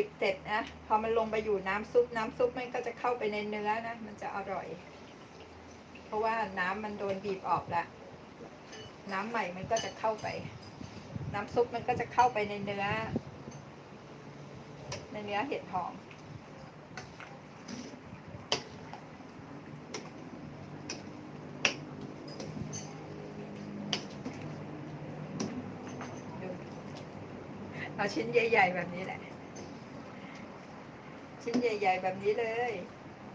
บีบเสร็จนะพอมันลงไปอยู่น้ำซุปน้ำซุปมันก็จะเข้าไปในเนื้อนะมันจะอร่อย เพราะว่าน้ำมันโดนบีบออกแล้วน้ำใหม่มันก็จะเข้าไป น้ำซุปมันก็จะเข้าไปในเนื้อ ในเนื้อเห็ดหอมเอาชิ้นใหญ่ ๆ แบบนี้แหละ ชิ้นใหญ่ ๆ แบบนี้เลย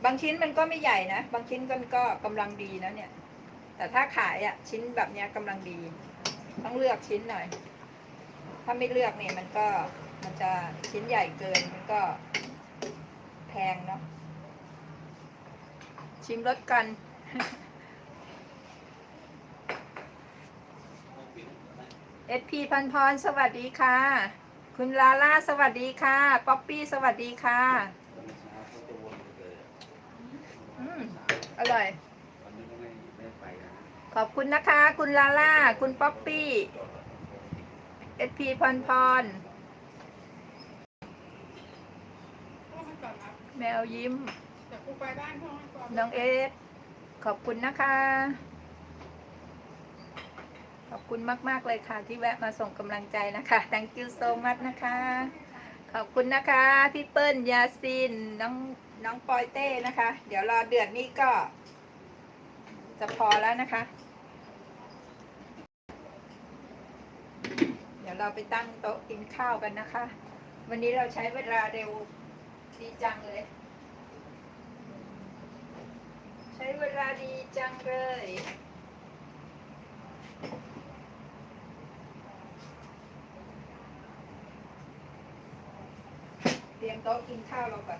บางชิ้นมันก็ไม่ใหญ่นะ บางชิ้นก็ก็กำลังดีนะเนี่ย แต่ถ้าขายอะ่ะชิ้นแบบเนี้ยกำลังดี ต้องเลือกชิ้นหน่อย ถ้าไม่เลือกเนี่ยมันก็มันจะชิ้นใหญ่เกินมันก็แพงเนาะ ชิมรสกันเอสพีพันพร สวัสดีค่ะ คุณลาล่าสวัสดีค่ะป๊อปปี้สวัสดีค่ะ อืมอร่อย ขอบคุณนะคะ คุณลาล่า คุณป๊อปปี้เอสพีพันพรอนแมวยิ้ม น้องเอสขอบคุณนะคะ คุณมาก ๆ เลยค่ะ ที่แวะมาส่งกำลังใจนะคะ thank you so much นะคะ ขอบคุณนะคะ พี่เปิ้ลยาซิน น้องน้องปอยเต้นะคะ เดี๋ยวรอเดือดนี้ก็ จะพอแล้วนะคะ เดี๋ยวเราไปตั้งโต๊ะกินข้าวกันนะคะ วันนี้เราใช้เวลาเร็วดีจังเลย ใช้เวลาดีจังเลย เรียมโต๊ะกินข้าวเราก่อน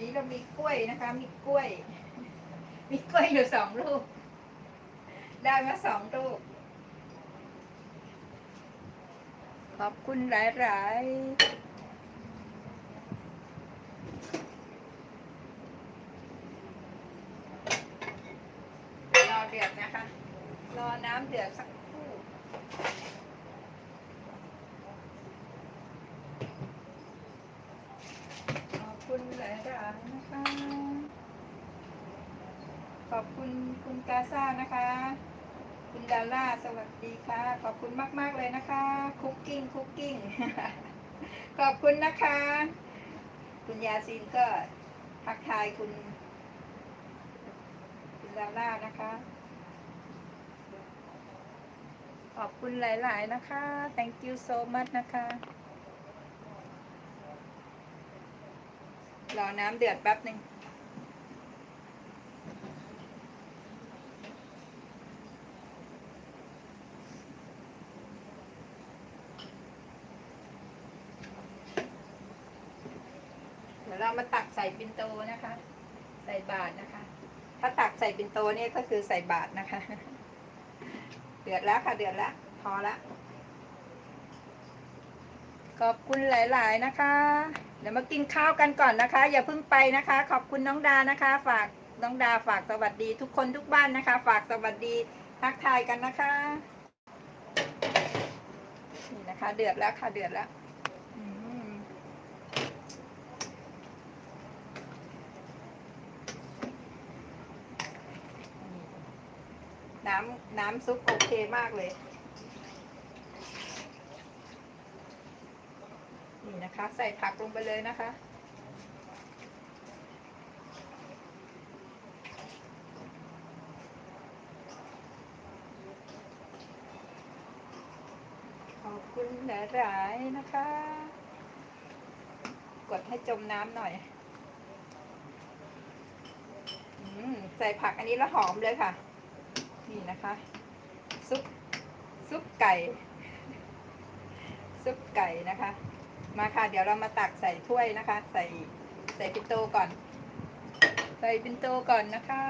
นี้เรามีกล้วยนะคะ มีกล้วย มีกล้วยอยู่สองลูก ได้มาสองลูก ขอบคุณหลายๆรอเดือดนะคะ รอน้ำเดือดสักครู่ขอบคุณหลายๆนะคะ ขอบคุณคุณกาซ่านะคะ คุณดาร่าสวัสดีค่ะ ขอบคุณมาก ๆ เลยนะคะ คุกกิ้งคุกกิ้งขอบคุณนะคะ คุณยาซีนก็ทักทายคุณ คุณดาร่านะคะ ขอบคุณหลาย ๆ นะคะ thank you so much นะคะรอน้ำเดือดแป๊บหนึ่ง ยวเรามาตักใส่ปินโตนะคะ ใส่บาทนะคะ ถ้าตักใส่ปินโตนี่ก็คือใส่บาทนะคะ เดือดแล้วค่ะเดือดแล้วพอละขอบคุณหลาย ๆ นะคะ เดี๋ยวมากินข้าวกันก่อนนะคะ อย่าเพิ่งไปนะคะ ขอบคุณน้องดานะคะ ฝากน้องดาฝากสวัสดี ทุกคนทุกบ้านนะคะ ฝากสวัสดีทักทายกันนะคะ นี่นะคะ เดือดแล้วค่ะเดือดแล้ว น้ำน้ำซุปโอเคมากเลย นี่นะคะ ใส่ผักลงไปเลยนะคะขอบคุณหลายๆนะคะ กดให้จมน้ำหน่อยอใส่ผักอันนี้แล้วหอมเลยค่ะ นี่นะคะซุปซุปไก่ ซุปไก่นะคะ มาค่ะ เดี๋ยวเรามาตักใส่ถ้วยนะคะ ใส่ใส่ปินโตก่อน ใส่ปินโตก่อนนะคะ